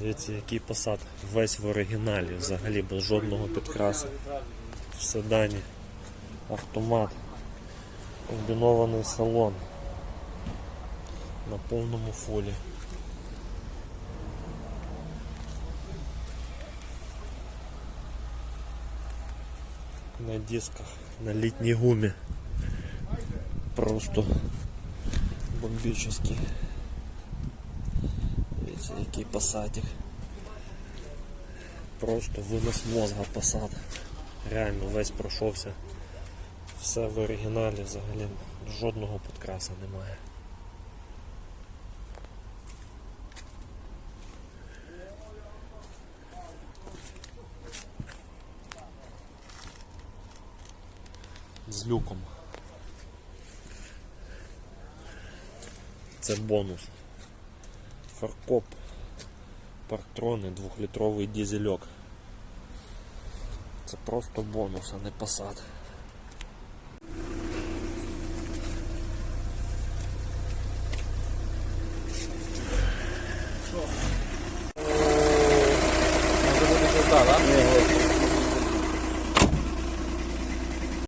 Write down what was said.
Дивіться, який посад. Весь в оригіналі, взагалі без жодного підкрасу. В седані. Автомат. Комбінований салон. На повному фолі. На дисках, на літній гумі. Просто бомбический. Видите, який посадик. Просто винос мозга посад. Реально весь пройшовся. Все в оригіналі взагалі жодного підкраса немає. З люком. Це бонус. Фаркоп. Парктрони, двохлітровий дізельок. Це просто бонус, а не посад. Може бути пизда, да?